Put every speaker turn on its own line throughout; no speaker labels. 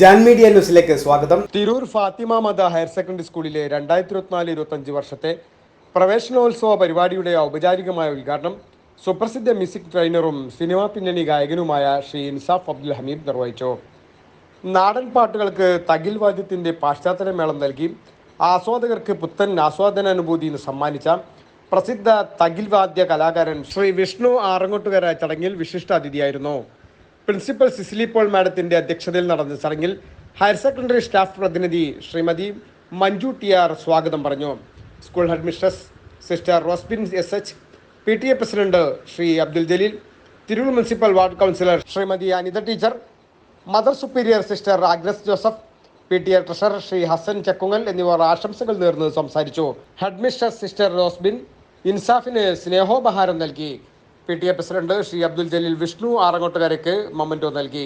ജാൻ ന്യൂസിലേക്ക് സ്വാഗതം.
തിരൂർ ഫാത്തിമ മത ഹയർ സെക്കൻഡറി സ്കൂളിലെ രണ്ടായിരത്തി ഇരുപത്തിനാല് ഇരുപത്തഞ്ച് വർഷത്തെ പ്രവേശനോത്സവ പരിപാടിയുടെ ഔപചാരികമായ ഉദ്ഘാടനം സുപ്രസിദ്ധ മ്യൂസിക് ട്രെയിനറും സിനിമാ പിന്നണി ഗായകനുമായ ശ്രീ ഇൻസാഫ് അബ്ദുൽ ഹമീദ് നിർവഹിച്ചു. നാടൻ പാട്ടുകൾക്ക് തകിൽ വാദ്യത്തിന്റെ പാശ്ചാത്തല മേളം നൽകി ആസ്വാദകർക്ക് പുത്തൻ ആസ്വാദനാനുഭൂതി സമ്മാനിച്ച പ്രസിദ്ധ തകിൽ വാദ്യ കലാകാരൻ ശ്രീ വിഷ്ണു ആറങ്ങോട്ടുകര ചടങ്ങിൽ വിശിഷ്ട അതിഥിയായിരുന്നു പ്രിൻസിപ്പൽ സിസിലി പോൾ മാഡത്തിന്റെ അധ്യക്ഷതയിൽ നടന്ന ചടങ്ങിൽ ഹയർ സെക്കൻഡറി സ്റ്റാഫ് പ്രതിനിധി ശ്രീമതി മഞ്ജു ടി ആർ സ്വാഗതം പറഞ്ഞു. School head mistress sister Rosebin S H P T A president Shri Abdul Jaleel Tirur municipal ward councillor Shrimati Anitha teacher mother superior sister Agnes Joseph P T A treasurer Shri Hassan Chakkungal എന്നിവർ ആശംസകൾ നേർന്ന് സംസാരിച്ചു. Head mistress sister Rosebin ഇൻസാഫിന് സ്നേഹോപഹാരം നൽകി. P T A president Shri Abdul Jaleel Vishnu ആറങ്ങോട്ടുകാരയ്ക്ക് memento നൽകി.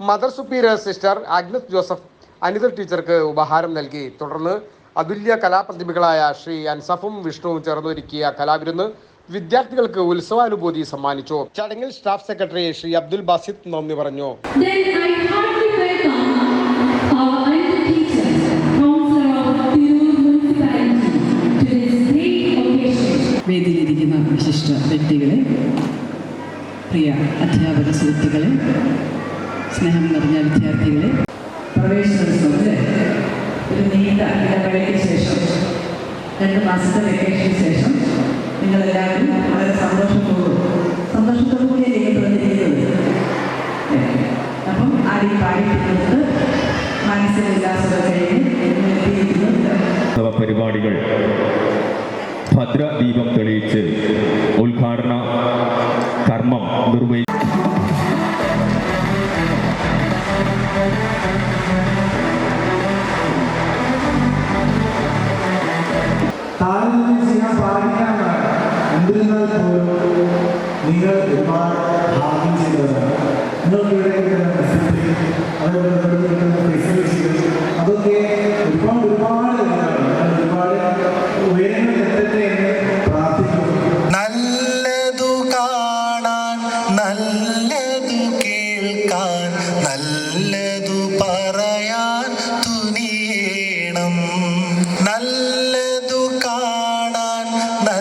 Mother superior sister Agnes Joseph Anitha ടീച്ചർക്ക് ഉപഹാരം നൽകി. തുടർന്ന് അതുല്യ കലാപ്രതിഭകളായ ശ്രീ അൻസഫും വിഷ്ണുവും ചേർന്നൊരുക്കിയ കലാവിരുന്ന് വിദ്യാർത്ഥികൾക്ക് ഉത്സവാനുഭൂതി സമ്മാനിച്ചു. ചടങ്ങിൽ സ്റ്റാഫ് സെക്രട്ടറി ശ്രീ അബ്ദുൽ ബാസിദ് നന്ദി പറഞ്ഞു.
അധ്യാപക സുഹൃത്തുക്കളെ സ്നേഹം നിറഞ്ഞ വിദ്യാർത്ഥികളെ. പ്രവേശനോത്സവത്തിൽ ഒരു നീണ്ട ഇടവേളയ്ക്ക് ശേഷം രണ്ട് മാസത്തെ വെക്കേഷന് ശേഷം
ഒരുപാട് ഭാഗ്യം ചെയ്തതാണ് നിങ്ങൾക്ക് ഇവിടെ അതേപോലെ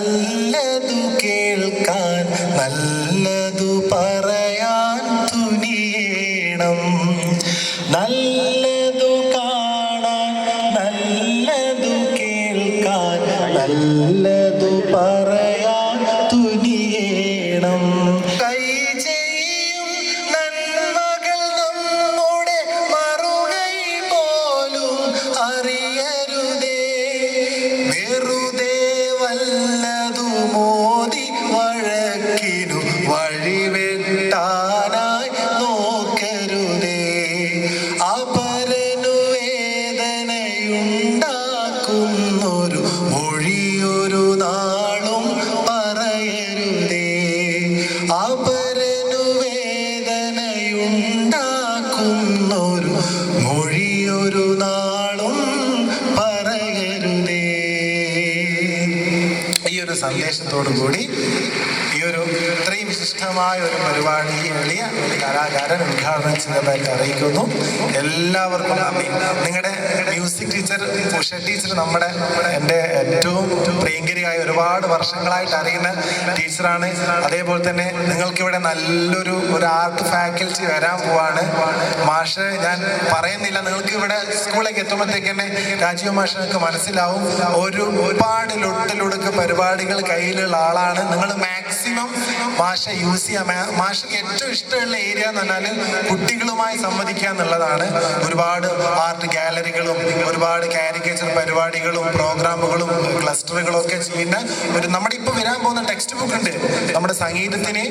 നല്ലതു കേൾക്കാൻ നല്ലതു പറയാൻ ഈ ഒരു സന്ദേശത്തോടു കൂടി ഈ ഒരു ഇത്രയും വിശിഷ്ടമായ ഒരു പരിപാടി വലിയ കലാകാരൻ ഉദ്ഘാടനം ചെയ്തതായിട്ട് അറിയിക്കുന്നു. എല്ലാവർക്കും നന്ദി. നിങ്ങളുടെ മ്യൂസിക് ടീച്ചർ ഉഷ ടീച്ചർ നമ്മുടെ എന്റെ ഏറ്റവും പ്രിയങ്കരിയായ ഒരുപാട് വർഷങ്ങളായിട്ട് അറിയുന്ന ടീച്ചറാണ്. അതേപോലെ തന്നെ നിങ്ങൾക്കിവിടെ നല്ലൊരു ഒരു ആർട്ട് ഫാക്കൽറ്റി വരാൻ പോവാണ്. മാഷ് ഞാൻ പറയുന്നില്ല നിങ്ങൾക്ക് ഇവിടെ സ്കൂളിലേക്ക് എത്തുമ്പോഴത്തേക്ക് തന്നെ രാജീവ് മാഷിനൊക്കെ മനസ്സിലാവും. ഒരു ഒരുപാട് ലൊട്ടിലൊടുക്ക് പരിപാടികൾ കയ്യിലുള്ള ആളാണ്. നിങ്ങൾ മാക്സിമം ഭാഷ യൂസ് ചെയ്യാം. ഭാഷയ്ക്ക് ഏറ്റവും ഇഷ്ടമുള്ള ഏരിയ എന്ന് പറഞ്ഞാൽ കുട്ടികളുമായി സംവദിക്കുക എന്നുള്ളതാണ്. ഒരുപാട് ആർട്ട് ഗാലറികളും ഒരുപാട് കാരിക്കേച്ചർ പരിപാടികളും പ്രോഗ്രാമുകളും ക്ലസ്റ്ററുകളും ഒക്കെ ചെയ്യുന്ന ഒരു നമ്മുടെ ഇപ്പൊ വരാൻ പോകുന്ന ടെക്സ്റ്റ് ബുക്ക് ഉണ്ട്. നമ്മുടെ സംഗീതത്തിന്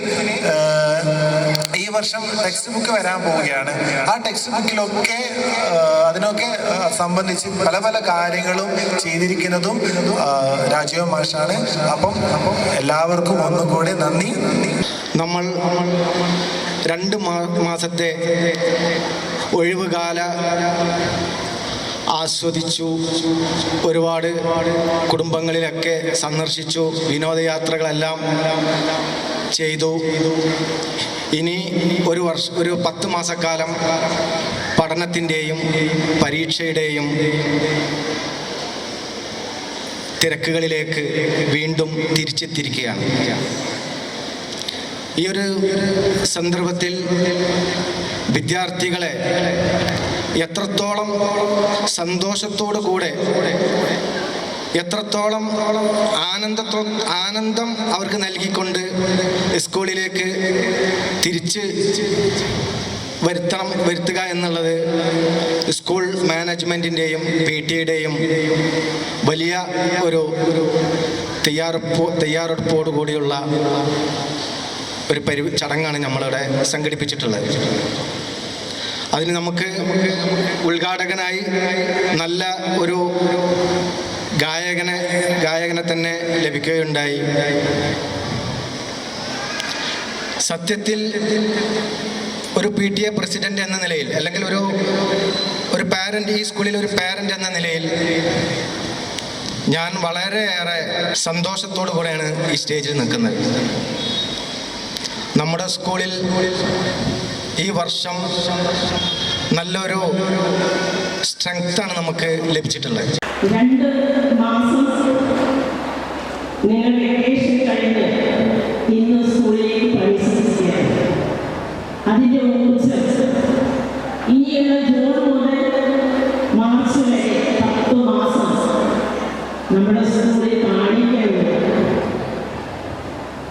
ഈ വർഷം ടെക്സ്റ്റ് ബുക്ക് വരാൻ പോവുകയാണ്. ആ ടെക്സ്റ്റ് ബുക്കിലൊക്കെ അതിനൊക്കെ സംബന്ധിച്ച് പല പല കാര്യങ്ങളും ചെയ്തിരിക്കുന്നതും രാജീവ് മാഷാണ്. അപ്പം എല്ലാവർക്കും ഒന്നുകൂടി നന്ദി.
നമ്മൾ രണ്ട് മാസത്തെ ഒഴിവുകാല ആസ്വദിച്ചു. ഒരുപാട് കുടുംബങ്ങളിലൊക്കെ സന്ദർശിച്ചു. വിനോദയാത്രകളെല്ലാം ചെയ്തു. ഇനി ഒരു വർഷം ഒരു പത്ത് മാസക്കാലം പഠനത്തിന്റെയും പരീക്ഷയുടെയും തിരക്കുകളിലേക്ക് വീണ്ടും തിരിച്ചെത്തിയിരിക്കുകയാണ്. ഈ ഒരു സന്ദർഭത്തിൽ വിദ്യാർത്ഥികളെ എത്രത്തോളം സന്തോഷത്തോടു കൂടെ എത്രത്തോളം ആനന്ദത്തോ ആനന്ദം അവർക്ക് നൽകിക്കൊണ്ട് സ്കൂളിലേക്ക് തിരിച്ച് വരുത്തണം വരുത്തുക എന്നുള്ളത് സ്കൂൾ മാനേജ്മെന്റിന്റെയും പി ടിയുടെയും വലിയ ഒരു തയ്യാറെടുപ്പ് കൂടിയുള്ള ഒരു പരി ചടങ്ങാണ് നമ്മളിവിടെ സംഘടിപ്പിച്ചിട്ടുള്ളത്. അതിന് നമുക്ക് ഉദ്ഘാടകനായി നല്ല ഒരു ഗായകനെ ഗായകനെ തന്നെ ലഭിക്കുകയുണ്ടായി. സത്യത്തിൽ ഒരു പി ടി എ പ്രസിഡന്റ് എന്ന നിലയിൽ അല്ലെങ്കിൽ ഒരു ഒരു പാരന്റ് ഈ സ്കൂളിൽ ഒരു പാരന്റ് എന്ന നിലയിൽ ഞാൻ വളരെയേറെ സന്തോഷത്തോടു കൂടെയാണ് ഈ സ്റ്റേജിൽ നിൽക്കുന്നത്. നമ്മുടെ സ്കൂളിൽ ഈ വർഷം നല്ലൊരു സ്ട്രെങ്ത്താണ് നമുക്ക് ലഭിച്ചിട്ടുള്ളത്.
രണ്ട് മാസം നിങ്ങൾ നമ്മുടെ സ്കൂളിൽ കാണിക്കേണ്ടത്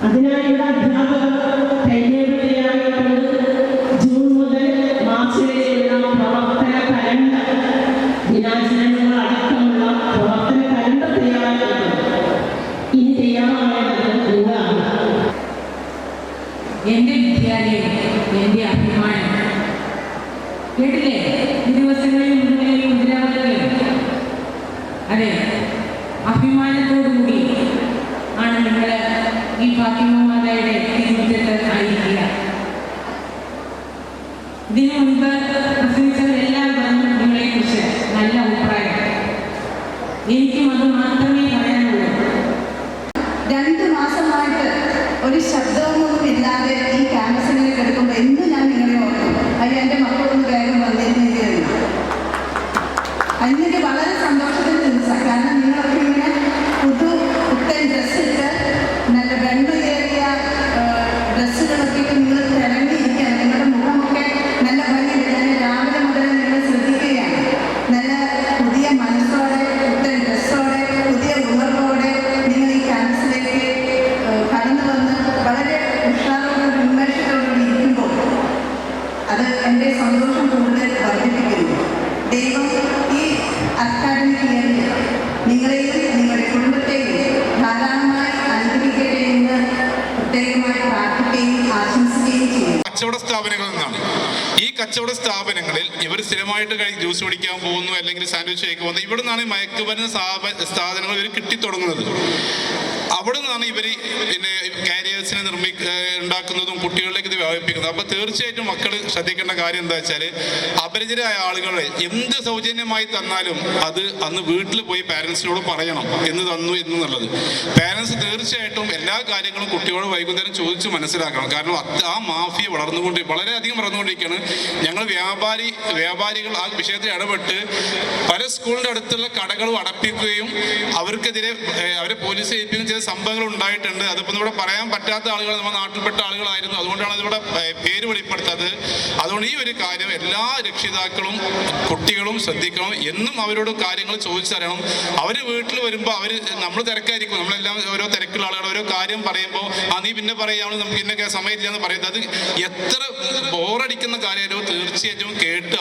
അതിനായുള്ള അധ്യാപകർ തയ്യാറെടുക്കുകയായിട്ടുണ്ട് ജൂൺ മുതൽ മാർച്ച് വരെയുള്ള പ്രവർത്തന കലണ്ടർ ദിനാചരണങ്ങൾ അടക്കമുള്ള പ്രവർത്തന കലണ്ടർ തയ്യാറാക്കുന്നത് ഇനി തയ്യാറാവേണ്ടത് നിങ്ങളാണ്.
എന്റെ വിദ്യാലയം എന്റെ അഭിമാനം. കേട്ടില്ലേ? മുൻപ് നിങ്ങളെ നിങ്ങളെക്കുറിച്ച് നല്ല അഭിപ്രായം. എനിക്കും അത് മാത്രമേ പറയാനുള്ളൂ.
രണ്ട് മാസമായിട്ട് ഒരു ശബ്ദമൊന്നും
സ്ഥാപനങ്ങളിൽ നിന്നാണ്. ഈ കച്ചവട സ്ഥാപനങ്ങളിൽ ഇവർ സ്ഥിരമായിട്ട് കഴി ജ്യൂസ് കുടിക്കാൻ പോകുന്നു അല്ലെങ്കിൽ സാൻഡ്വിച്ച് കഴിക്കാൻ പോകുന്നു. ഇവിടെ നിന്നാണ് മയക്കുമരുന്ന് സ്ഥാപന സ്ഥാപനങ്ങൾ ഇവർ കിട്ടിത്തുടങ്ങുന്നത്. അവിടെ നിന്നാണ് ഇവർ പിന്നെ കാരിയേഴ്സിനെ നിർമ്മി ഉണ്ടാക്കുന്നതും കുട്ടികളിലേക്ക് ഇത് വ്യാപിപ്പിക്കുന്നത്. അപ്പോൾ തീർച്ചയായിട്ടും മക്കൾ ശ്രദ്ധിക്കേണ്ട കാര്യം എന്താ വെച്ചാൽ അപരിചിതരായ ആളുകളെ എന്ത് സൗജന്യമായി തന്നാലും അത് അന്ന് വീട്ടിൽ പോയി പാരൻസിനോട് പറയണം. എന്ന് തന്നു എന്നുള്ളത്. പാരൻസ് തീർച്ചയായിട്ടും എല്ലാ കാര്യങ്ങളും കുട്ടികളോട് വൈകുന്നേരം ചോദിച്ച് മനസ്സിലാക്കണം. കാരണം ആ മാഫിയ വളർന്നുകൊണ്ട് വളരെയധികം വളർന്നുകൊണ്ടിരിക്കുകയാണ്. ഞങ്ങൾ വ്യാപാരി വ്യാപാരികൾ ആ വിഷയത്തിൽ ഇടപെട്ട് പല സ്കൂളിന്റെ അടുത്തുള്ള കടകളും അടപ്പിക്കുകയും അവർക്കെതിരെ അവരെ പോലീസ് ഏൽപ്പിക്കുകയും ചില സംഭവങ്ങൾ ഉണ്ടായിട്ടുണ്ട്. അതിപ്പോൾ ഇവിടെ പറയാൻ പറ്റാത്ത ആളുകൾ നമ്മുടെ നാട്ടിൽപ്പെട്ട ആളുകളായിരുന്നു. അതുകൊണ്ടാണ് അതിവിടെ പേര് വെളിപ്പെടുത്താത്തത്. അതുകൊണ്ട് ഈ ഒരു കാര്യം എല്ലാ രക്ഷിതാക്കളും കുട്ടികളും ശ്രദ്ധിക്കണം. എന്നും അവരോട് കാര്യങ്ങൾ ചോദിച്ചറിയണം. അവർ വീട്ടിൽ വരുമ്പോൾ അവർ നമ്മൾ തിരക്കായിരിക്കും. നമ്മളെല്ലാം ഓരോ തിരക്കുള്ള ആളുകൾ ഓരോ കാര്യം പറയുമ്പോൾ ആ നീ പിന്നെ പറയുകയാണ് നമുക്ക് ഇന്നൊക്കെ സമയമില്ല എന്ന് പറയുന്നത്. അത് എത്ര ബോറടിക്കുന്ന കാര്യമായാലും തീർച്ചയായിട്ടും കേട്ട്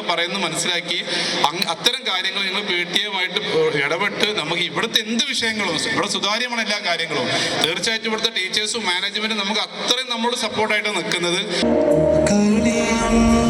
അവരെന്താണ് പറയുന്നത് മനസ്സിലാക്കി. അത്തരം കാര്യങ്ങൾ ഞങ്ങൾ പി ടി എമായിട്ട് ഇടപെട്ട് നമുക്ക് ഇവിടുത്തെ എന്ത് വിഷയങ്ങളും ഇവിടെ സുതാര്യമാണ് എല്ലാ കാര്യങ്ങളും. തീർച്ചയായിട്ടും ഇവിടുത്തെ ടീച്ചേഴ്സും മാനേജ്മെന്റും നമുക്ക് അത്രയും നമ്മൾ സപ്പോർട്ടായിട്ട് നിൽക്കുന്നത് ും.